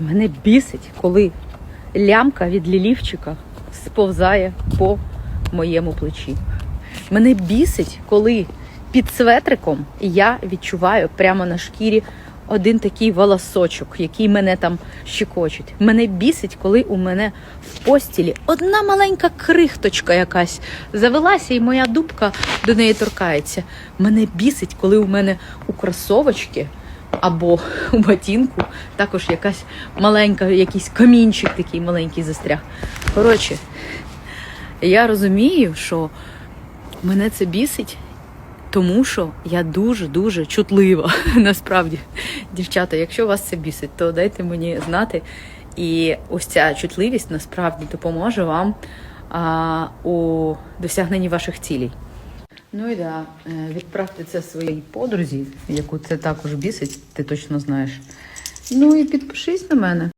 Мене бісить, коли лямка від лілівчика сповзає по моєму плечі. Мене бісить, коли під светриком я відчуваю прямо на шкірі один такий волосочок, який мене там щекочуть. Мене бісить, коли у мене в постілі одна маленька крихточка якась завелася, і моя дубка до неї торкається. Мене бісить, коли у мене у кросовочки або у ботинку також якась маленька, якийсь камінчик такий маленький застряг. Коротше, я розумію, що мене це бісить, тому що я дуже-дуже чутлива. Насправді, дівчата, якщо вас це бісить, то дайте мені знати. І ось ця чутливість насправді допоможе вам а, у досягненні ваших цілей. Ну і да, е, відправте це своїй подрузі, яку це також бісить, ти точно знаєш. Ну і підпишись на мене.